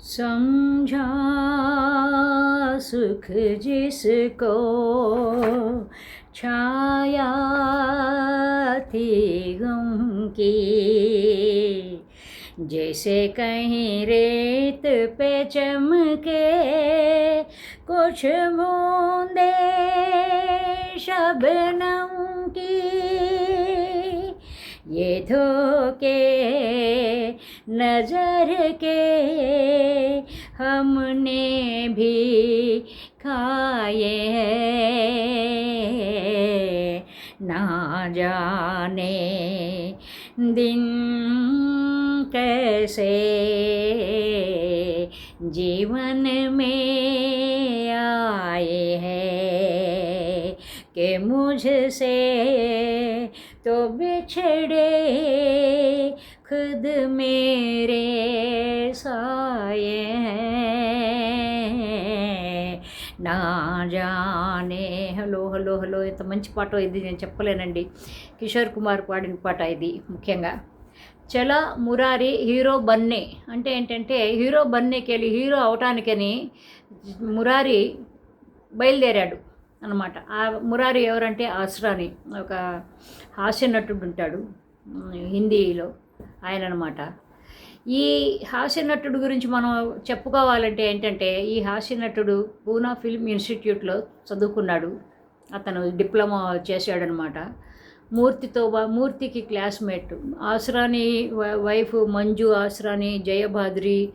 समझा सुख जिसको छाया थी गम की। जैसे कहीं रेत पे चमके कुछ बूंदे शबनम की। ये धोखे नज़र के हमने भी खाए हैं। ना जाने दिन कैसे जीवन में आए हैं कि मुझसे तो बिछड़े खुद मेरे साए हैं నా జానే హలో హలో హలో ఎంత మంచి పాట ఇది నేను చెప్పలేనండి కిషోర్ కుమార్ పాడిన పాట ఇది ముఖ్యంగా చల మురారి హీరో బన్నే అంటే ఏంటంటే హీరో బన్నేకి వెళ్ళి హీరో అవటానికని మురారి బయలుదేరాడు అనమాట ఆ మురారి ఎవరంటే ఆస్రాని ఒక హాస్య నటుడు ఉంటాడు ఉమ్, హిందీలో ఆయన అనమాట ఈ హాస్య నటుడు గురించి మనం చెప్పుకోవాలంటే ఏంటంటే ఈ హాస్య నటుడు పూనా ఫిల్మ్ ఇన్స్టిట్యూట్లో చదువుకున్నాడు. అతను డిప్లొమా చేశాడనమాట. మూర్తితో మూర్తికి క్లాస్మేట్. ఆసురాని వై- వైఫ్ మంజు ఆశ్రాని జయభాద్రి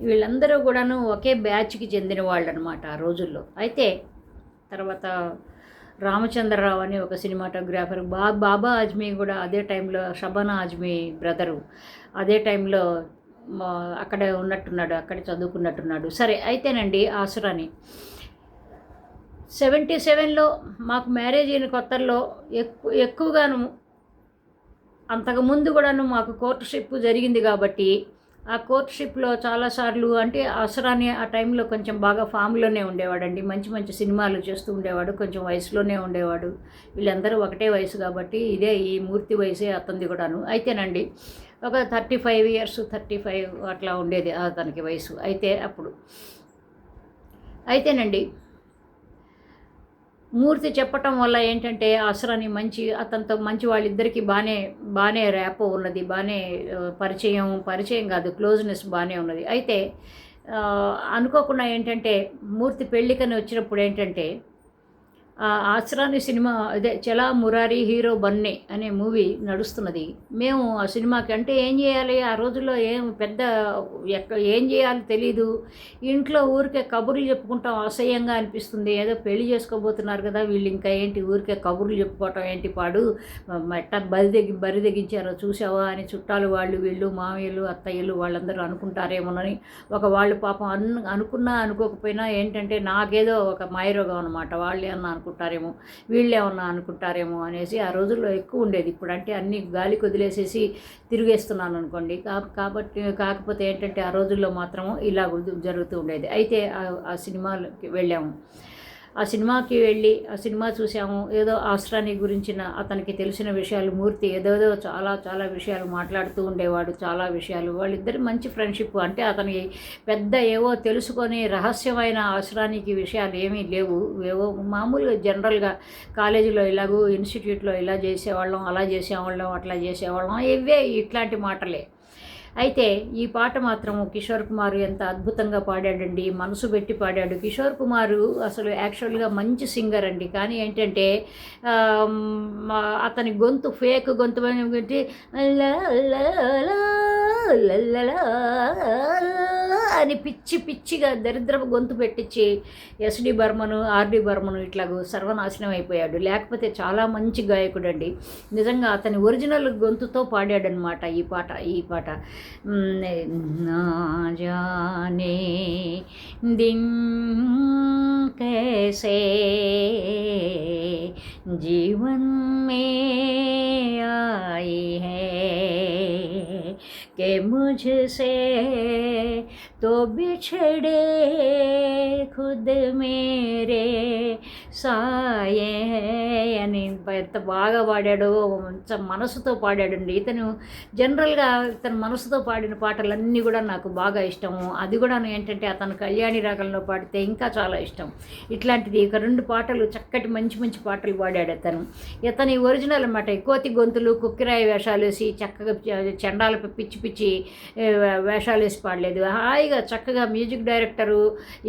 వీళ్ళందరూ కూడాను ఒకే బ్యాచ్కి చెందిన వాళ్ళు అనమాట ఆ రోజుల్లో. అయితే తర్వాత రామచంద్రరావు అని ఒక సినిమాటోగ్రాఫర్ బా బాబా ఆజ్మీ కూడా అదే టైంలో షబానా ఆజ్మీ బ్రదరు అదే టైంలో మా- అక్కడే ఉన్నట్టున్నాడు అక్కడే చదువుకున్నట్టున్నాడు. సరే అయితేనండి ఆసురాని. సెవెంటీ సెవెన్లో మాకు మ్యారేజ్ అయిన కొత్తల్లో ఎక్కువ ఎక్కువగాను అంతకుముందు కూడాను మాకు కోర్టుషిప్ జరిగింది కాబట్టి ఆ కోర్ట్షిప్లో చాలాసార్లు అంటే అసరాని ఆ టైంలో కొంచెం బాగా ఫామ్లోనే ఉండేవాడండి. మంచి మంచి సినిమాలు చేస్తూ ఉండేవాడు. కొంచెం వయసులోనే ఉండేవాడు. వీళ్ళందరూ ఒకటే వయసు కాబట్టి ఇదే ఈ మూర్తి వయసే అతంది కూడాను. అయితేనండి ఒక thirty five years thirty five అట్లా ఉండేది అతనికి వయసు. అయితే అప్పుడు అయితేనండి మూర్తి చెప్పటం వల్ల ఏంటంటే అసరాని మంచి అతనితో మంచి వాళ్ళిద్దరికీ బాగానే బాగానే ర్యాపో ఉన్నది బాగానే పరిచయం పరిచయం కాదు క్లోజ్నెస్ బాగానే ఉన్నది. అయితే అనుకోకుండా ఏంటంటే మూర్తి పెళ్ళికని వచ్చినప్పుడు ఏంటంటే ఆశ్రాని సినిమా అదే చలా మురారి హీరో బన్నే అనే మూవీ నడుస్తున్నది. మేము ఆ సినిమాకి అంటే ఏం చేయాలి? ఆ రోజుల్లో ఏం పెద్ద ఎక్క ఏం చేయాలో తెలీదు. ఇంట్లో ఊరికే కబుర్లు చెప్పుకుంటాం అసహ్యంగా అనిపిస్తుంది. ఏదో పెళ్ళి చేసుకోబోతున్నారు కదా వీళ్ళు ఇంకా ఏంటి ఊరికే కబుర్లు చెప్పుకోవటం ఏంటి పాడు? మెట్ట బరి తెగి బరి తెగించారో చూసావా అని చుట్టాలు వాళ్ళు వీళ్ళు మామయ్యలు అత్తయ్యలు వాళ్ళందరూ అనుకుంటారేమోనని ఒక వాళ్ళు పాపం అను అనుకున్నా అనుకోకపోయినా ఏంటంటే నాకేదో ఒక మాయరోగం అనమాట వాళ్ళు ఏమన్నా అనుకుంటారేమో వీళ్ళు ఏమన్నా అనుకుంటారేమో అనేసి ఆ రోజుల్లో ఎక్కువ ఉండేది. ఇప్పుడంటే అన్ని గాలి కుదిలేసేసి తిరిగేస్తున్నాను అనుకోండి. కాబట్టి కాకపోతే ఏంటంటే ఆ రోజుల్లో మాత్రము ఇలా జరుగుతూ ఉండేది. అయితే ఆ- ఆ సినిమాకి వెళ్ళాము. ఆ సినిమాకి వెళ్ళి ఆ సినిమా చూసాము. ఏదో ఆశ్రాని గురించిన అతనికి తెలిసిన విషయాలు మూర్తి ఏదేదో చాలా చాలా విషయాలు మాట్లాడుతూ ఉండేవాడు చాలా విషయాలు. వాళ్ళిద్దరు మంచి ఫ్రెండ్షిప్. అంటే అతనికి పెద్ద ఏవో తెలుసుకొని రహస్యమైన ఆశ్రానికి విషయాలు ఏమీ లేవు. ఏవో మామూలుగా జనరల్గా కాలేజీలో ఇలాగూ ఇన్స్టిట్యూట్లో ఇలా చేసేవాళ్ళం అలా చేసేవాళ్ళం అట్లా చేసేవాళ్ళం. ఇవే ఇట్లాంటి మాటలే. అయితే ఈ పాట మాత్రం కిషోర్ కుమార్ ఎంత అద్భుతంగా పాడాడండి. మనసు పెట్టి పాడాడు. కిషోర్ కుమారు అసలు యాక్చువల్గా మంచి సింగర్ అండి. కానీ ఏంటంటే అతని గొంతు ఫేక్ గొంతు ఏంటి లా అని పిచ్చి పిచ్చిగా దరిద్రపు గొంతు పెట్టించి ఎస్డి బర్మను ఆర్డి బర్మను ఇట్లాగూ సర్వనాశనం అయిపోయాడు లేకపోతే చాలా మంచి గాయకుడు అండి నిజంగా అతని ఒరిజినల్ గొంతుతో పాడాడనమాట ఈ పాట ఈ పాట మ్, నా జానే దిన్ कैसे जीवन में आई है कि मुझसे तो बिछड़े खुद मेरे। సాయే అని ఎంత బాగా పాడాడో మంచి మనసుతో పాడాడండి. ఇతను జనరల్గా ఇతను మనసుతో పాడిన పాటలన్నీ కూడా నాకు బాగా ఇష్టము. అది కూడా ఏంటంటే అతను కళ్యాణి రాగంలో పాడితే ఇంకా చాలా ఇష్టం. ఇట్లాంటిది ఇక రెండు పాటలు చక్కటి మంచి మంచి పాటలు పాడాడు అతను. ఇతని ఒరిజినల్ అన్నమాట కోతి గొంతులు కుక్కిరాయి వేషాలు వేసి చక్కగా చెండాల పిచ్చి పిచ్చి వేషాలు వేసి పాడలేదు. హాయిగా చక్కగా మ్యూజిక్ డైరెక్టరు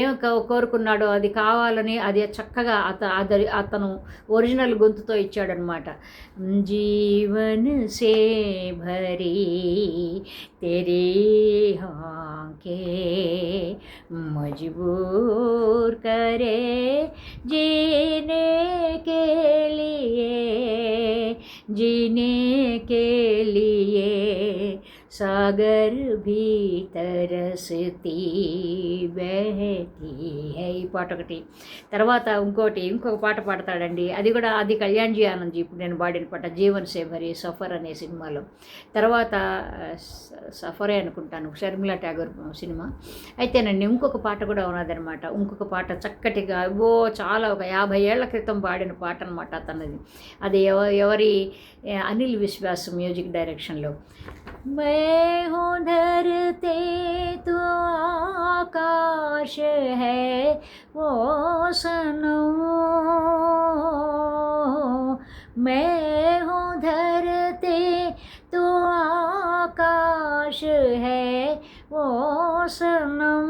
ఏం కోరుకున్నాడో అది కావాలని అది చక్కగా అత అదరి అతను ఒరిజినల్ గొంతుతో ఇచ్చాడనమాట. జీవన్ సే భరీ తెరీ హాకే మజబూర్ కరే జీనే కే లియే జీనే కే లియే సాగర్ भी तरसती बहती है ఈ పాట ఒకటి తర్వాత ఇంకోటి ఇంకొక పాట పాడతాడండి అది కూడా అది కళ్యాణ్జీ ఆనంద్ ఇప్పుడు నేను పాడిన పాట జీవన్ సేవరి సఫర్ అనే సినిమాలో తర్వాత స- సఫరే అనుకుంటాను షర్మిలా ఠాగూర్ సినిమా అయితేనండి ఇంకొక పాట కూడా ఉన్నదనమాట ఇంకొక పాట చక్కటిగా ఓ చాలా ఒక యాభై ఏళ్ల క్రితం పాడిన పాట అనమాట అతనిది అది ఎవ ఎవరి ఏ, అనిల్ విశ్వాస్ మ్యూజిక్ డైరెక్షన్లో हूँ धरते तो आकाश है वो सनम मैं हूँ धरते तो आकाश है वो सनम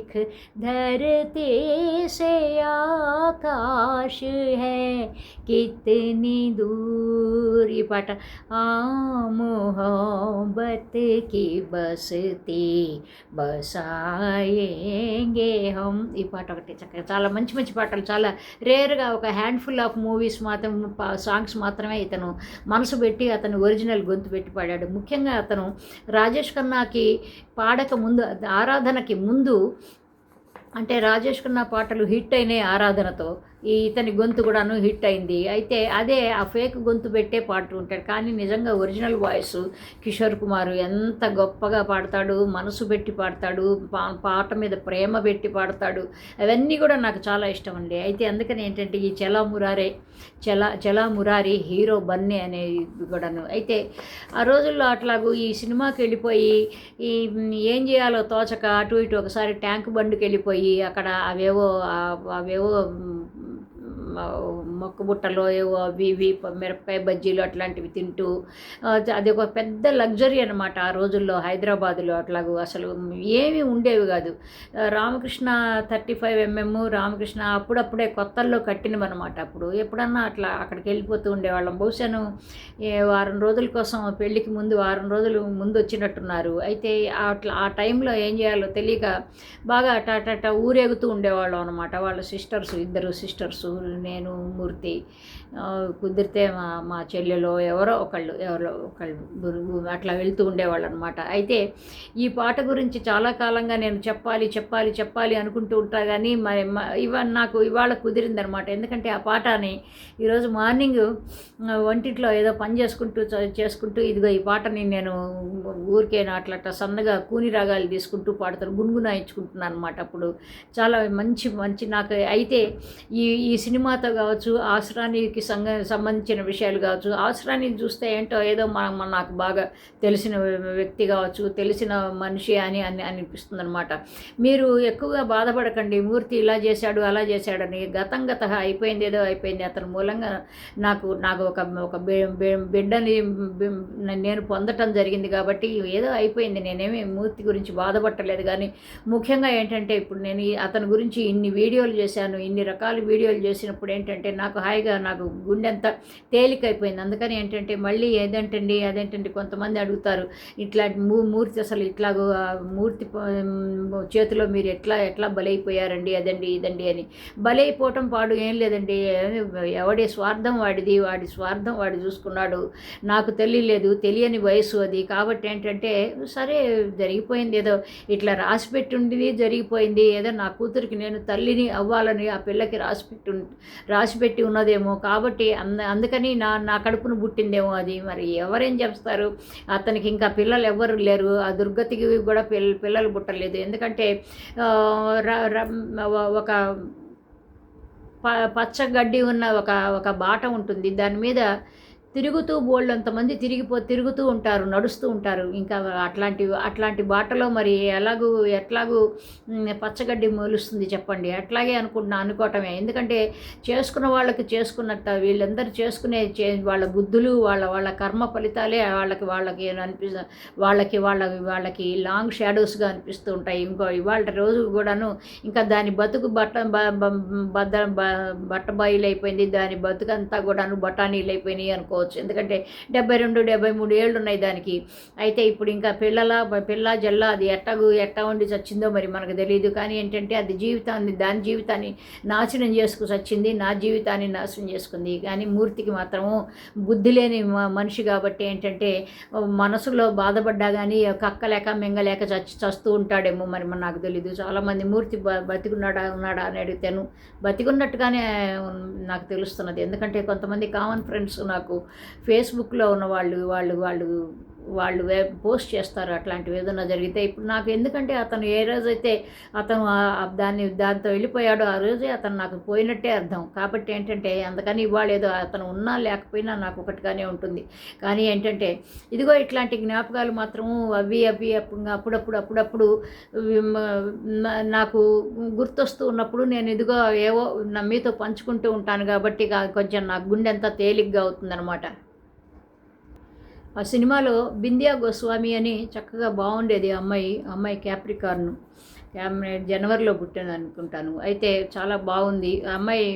एक धरती से आकाश है। कितनी दूर पट आम मोहब्बत की बसती। बसाएँगे हम। ये पाट और चक्कर चाल, मंच मंच पाटल चाल। रेर का हैंडफुल ऑफ़ मूवीस सांग्स मतमे इतने। मनस बी अतरजल गुंत पड़ा मुख्य अतन राजेश खन्ना की पाड़क मुं आराधन की मुझे అంటే రాజేష్ కన్నా పాటలు హిట్ అయినాయి ఆరాధనతో. ఈ ఇతని గొంతు కూడాను హిట్ అయింది. అయితే అదే ఆ ఫేక్ గొంతు పెట్టే పాడుతూ ఉంటాడు. కానీ నిజంగా ఒరిజినల్ వాయిస్ కిషోర్ కుమార్ ఎంత గొప్పగా పాడతాడు మనసు పెట్టి పాడతాడు పా- పాట మీద ప్రేమ పెట్టి పాడతాడు. అవన్నీ కూడా నాకు చాలా ఇష్టం అండి. అయితే అందుకని ఏంటంటే ఈ చలా మురారే చలా చలా మురారి హీరో బన్నీ అనేది కూడాను. అయితే ఆ రోజుల్లో అట్లాగూ ఈ సినిమాకి వెళ్ళిపోయి ఈ ఏం చేయాలో తోచక అటు ఇటు ఒకసారి ట్యాంక్ బండికి వెళ్ళిపోయి అక్కడ అవేవో అవేవో మొక్క బుట్టలో ఏవో అవి ఇవి మిరపకాయ బజ్జీలు అట్లాంటివి తింటూ అది ఒక పెద్ద లగ్జరీ అనమాట ఆ రోజుల్లో హైదరాబాదులో అట్లాగూ. అసలు ఏమీ ఉండేవి కాదు. Ramakrishna thirty five MM Ramakrishna అప్పుడప్పుడే కొత్తల్లో కట్టినవన్నమాట అప్పుడు. ఎప్పుడన్నా అట్లా అక్కడికి వెళ్ళిపోతూ ఉండేవాళ్ళం. బహుశాను వారం రోజుల కోసం పెళ్ళికి ముందు వారం రోజులు ముందు వచ్చినట్టున్నారు. అయితే అట్లా ఆ టైంలో ఏం చేయాలో తెలియక బాగా అట అట అట ఊరేగుతూ ఉండేవాళ్ళం అనమాట వాళ్ళ సిస్టర్స్ ఇద్దరు సిస్టర్స్ నేను మూర్తి. కుదిరితే మా మా చెల్లెలో ఎవరో ఒకళ్ళు ఎవరో ఒకళ్ళు అట్లా వెళ్తూ ఉండేవాళ్ళు అనమాట అయితే ఈ పాట గురించి చాలా కాలంగా నేను చెప్పాలి చెప్పాలి చెప్పాలి అనుకుంటూ ఉంటా కానీ మరి మ- ఇవ నాకు ఇవాళ కుదిరిందనమాట. ఎందుకంటే ఆ పాటని ఈరోజు మార్నింగ్ వంటింట్లో ఏదో పని చేసుకుంటూ చేసుకుంటూ ఇదిగో ఈ పాటని నేను ఊరికే అట్లా అట్లా సన్నగా కూని రాగాలు తీసుకుంటూ పాడతాను గున్గునాయించుకుంటున్నాను అనమాట అప్పుడు. చాలా మంచి మంచి నాకు అయితే ఈ ఈ సినిమాతో కావచ్చు ఆశ్రానికి సంగ సంబంధించిన విషయాలు కావచ్చు ఆశ్రానికి చూస్తే ఏంటో ఏదో మన మన నాకు బాగా తెలిసిన వ్యక్తి కావచ్చు తెలిసిన మనిషి అని అని అనిపిస్తుంది అనమాట మీరు ఎక్కువగా బాధపడకండి మూర్తి ఇలా చేశాడు అలా చేశాడని. గతం గత అయిపోయింది ఏదో అయిపోయింది. అతని మూలంగా నాకు నాకు ఒక ఒక బిడ్డని నేను పొందటం జరిగింది కాబట్టి ఏదో అయిపోయింది. నేనేమి మూర్తి గురించి బాధపడలేదు. కానీ ముఖ్యంగా ఏంటంటే ఇప్పుడు నేను అతని గురించి ఇన్ని వీడియోలు చేశాను ఇన్ని రకాల వీడియోలు చేసిన చేసినప్పుడు ఏంటంటే నాకు హాయిగా నాకు గుండె అంతా తేలికైపోయింది. అందుకని ఏంటంటే మళ్ళీ ఏదంటండి అదేంటండి కొంతమంది అడుగుతారు ఇట్లాంటి మూ మూర్తి అసలు ఇట్లాగో మూర్తి చేతిలో మీరు ఎట్లా ఎట్లా బలైపోయారండి అదండి ఇదండి అని. బలైపోవటం పాడు ఏం లేదండి. ఎవడి స్వార్థం వాడిది వాడి స్వార్థం వాడు చూసుకున్నాడు. నాకు తెలియలేదు తెలియని వయసు అది. కాబట్టి ఏంటంటే సరే జరిగిపోయింది ఏదో ఇట్లా రాసి పెట్టుండి జరిగిపోయింది. ఏదో నా కూతురికి నేను తల్లిని అవ్వాలని ఆ పిల్లకి రాసిపెట్టి రాసి పెట్టి ఉన్నదేమో కాబట్టి అంద అందుకని నా నా కడుపును పుట్టిందేమో అది. మరి ఎవరేం చెప్తారు? అతనికి ఇంకా పిల్లలు ఎవ్వరు లేరు. ఆ దుర్గతికి కూడా పిల్ల పిల్లలు పుట్టలేదు. ఎందుకంటే ర- ఒక ప పచ్చగడ్డి ఉన్న ఒక ఒక బాట ఉంటుంది. దాని మీద తిరుగుతూ బోళ్ళంతమంది తిరిగిపో తిరుగుతూ ఉంటారు నడుస్తూ ఉంటారు. ఇంకా అట్లాంటి అట్లాంటి బాటలో మరి ఎలాగూ ఎట్లాగూ పచ్చగడ్డి మొలుస్తుంది చెప్పండి. అట్లాగే అనుకుంటున్నా అనుకోవటమే. ఎందుకంటే చేసుకున్న వాళ్ళకి చేసుకున్నట్ట వీళ్ళందరూ చేసుకునే చే వాళ్ళ బుద్ధులు వాళ్ళ వాళ్ళ కర్మ ఫలితాలే వాళ్ళకి వాళ్ళకి అనిపి వాళ్ళకి వాళ్ళ వాళ్ళకి లాంగ్ షాడోస్గా అనిపిస్తూ ఉంటాయి. ఇంకో ఇవాళ రోజు కూడాను ఇంకా దాని బతుకు బట్ట బ- బద్ద బ- బట్ట బయలైపోయింది. దాని బతుకంతా కూడాను బఠానీలు అయిపోయినాయి అనుకో అనుకోవచ్చు ఎందుకంటే డెబ్బై రెండు డెబ్బై మూడు ఏళ్ళు ఉన్నాయి దానికి. అయితే ఇప్పుడు ఇంకా పిల్లల పిల్ల జల్ల అది ఎట్టగు ఎట్టా ఉండి చచ్చిందో మరి మనకు తెలియదు కానీ ఏంటంటే అది జీవితాన్ని దాని జీవితాన్ని నాశనం చేసుకు చచ్చింది నా జీవితాన్ని నాశనం చేసుకుంది. కానీ మూర్తికి మాత్రము బుద్ధి లేని మనిషి కాబట్టి ఏంటంటే మనసులో బాధపడ్డా కానీ కక్కలేక మింగలేక చచ్చి చస్తూ ఉంటాడేమో మరి నాకు తెలియదు చాలామంది మూర్తి బ బతికున్నాడా ఉన్నాడా అని అడిగితేను బతికున్నట్టుగానే నాకు తెలుస్తున్నది. ఎందుకంటే కొంతమంది కామన్ ఫ్రెండ్స్ నాకు ఫేస్బుక్లో ఉన్న వాళ్ళు వాళ్ళు వాళ్ళు వాళ్ళు వే పోస్ట్ చేస్తారు అట్లాంటివి ఏదైనా జరిగితే. ఇప్పుడు నాకు ఎందుకంటే అతను ఏ రోజైతే అతను దాన్ని దాంతో వెళ్ళిపోయాడో ఆ రోజే అతను నాకు పోయినట్టే అర్థం. కాబట్టి ఏంటంటే అందుకని ఇవాళ ఏదో అతను ఉన్నా లేకపోయినా నాకు ఒకటిగానే ఉంటుంది. కానీ ఏంటంటే ఇదిగో ఇట్లాంటి జ్ఞాపకాలు మాత్రము అవి అవి అప్పుడప్పుడు అప్పుడప్పుడు నాకు గుర్తొస్తూ ఉన్నప్పుడు నేను ఇదిగో ఏవో నా మీతో పంచుకుంటూ ఉంటాను కాబట్టి కొంచెం నా గుండె అంతా తేలిగ్గా అవుతుందన్నమాట. ఆ సినిమాలో బిందియా గోస్వామి అని చక్కగా బాగుండేది ఆ అమ్మాయి అమ్మాయి క్యాప్రికార్ను జనవరిలో పుట్టాను అనుకుంటాను. అయితే చాలా బాగుంది. అమ్మాయి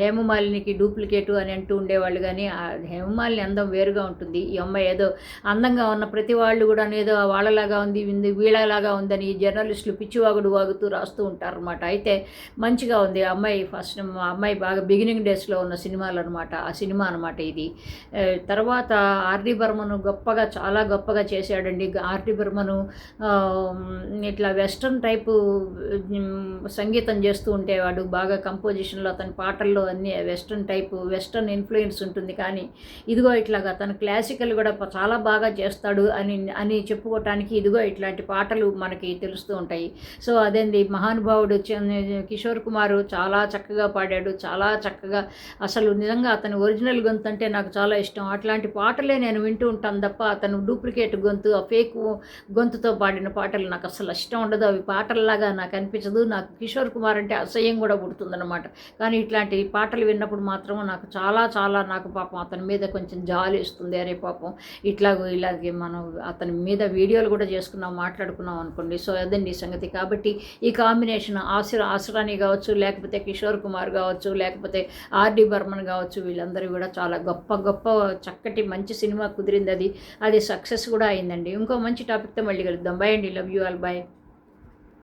హేమమాలినికి డూప్లికేటు అని అంటూ ఉండేవాళ్ళు కానీ ఆ హేమమాలిని అందం వేరుగా ఉంటుంది. ఈ అమ్మాయి ఏదో అందంగా ఉన్న ప్రతి వాళ్ళు కూడా ఏదో వాళ్ళలాగా ఉంది వింది వీళ్ళలాగా ఉందని ఈ జర్నలిస్టులు పిచ్చివాగుడు వాగుతూ రాస్తూ ఉంటారు అనమాట అయితే మంచిగా ఉంది. ఆ అమ్మాయి ఫస్ట్ అమ్మాయి బాగా బిగినింగ్ డేస్లో ఉన్న సినిమాలు అనమాట ఆ సినిమా అనమాట ఇది. తర్వాత ఆర్డి బర్మను గొప్పగా చాలా గొప్పగా చేశాడండి. ఆర్డి బర్మను ఇట్లా వెస్ట్రన్ టైపు సంగీతం చేస్తూ ఉండేవాడు బాగా కంపోజిషన్లో అతని పాటల్లో అన్ని వెస్ట్రన్ టైపు వెస్ట్రన్ ఇన్ఫ్లుయెన్స్ ఉంటుంది. కానీ ఇదిగో ఇట్లాగా తను క్లాసికల్ కూడా చాలా బాగా చేస్తాడు అని అని చెప్పుకోవటానికి ఇదిగో ఇట్లాంటి పాటలు మనకి తెలుస్తూ ఉంటాయి. సో అదేంది? మహానుభావుడు కిషోర్ కుమారు చాలా చక్కగా పాడాడు. చాలా చక్కగా అసలు నిజంగా అతని ఒరిజినల్ గొంతు అంటే నాకు చాలా ఇష్టం. అట్లాంటి పాటలే నేను వింటూ ఉంటాను తప్ప అతను డూప్లికేట్ గొంతు ఆ ఫేక్ గొంతుతో పాడిన పాటలు నాకు అసలు ఇష్టం ఉండదు. అవి పాటలాగా నాకు అనిపించదు. నాకు కిషోర్ కుమార్ అంటే అసహ్యం కూడా పుడుతుందన్నమాట. కానీ ఇట్లాంటి పాటలు విన్నప్పుడు మాత్రం నాకు చాలా చాలా నాకు పాపం అతని మీద కొంచెం జాలి ఇస్తుంది అరే పాపం ఇట్లాగో ఇలాగే మనం అతని మీద వీడియోలు కూడా చేసుకున్నాం మాట్లాడుకున్నాం అనుకోండి. సో అదండి ఈ సంగతి. కాబట్టి ఈ కాంబినేషన్ ఆసిర ఆసురాని కావచ్చు లేకపోతే కిషోర్ కుమార్ కావచ్చు లేకపోతే ఆర్డి బర్మన్ కావచ్చు వీళ్ళందరూ కూడా చాలా గొప్ప గొప్ప చక్కటి మంచి సినిమా కుదిరింది అది. అది సక్సెస్ కూడా అయిందండి. ఇంకో మంచి టాపిక్తో మళ్ళీ కలుద్దాం. బై అండి. Love you all. బై.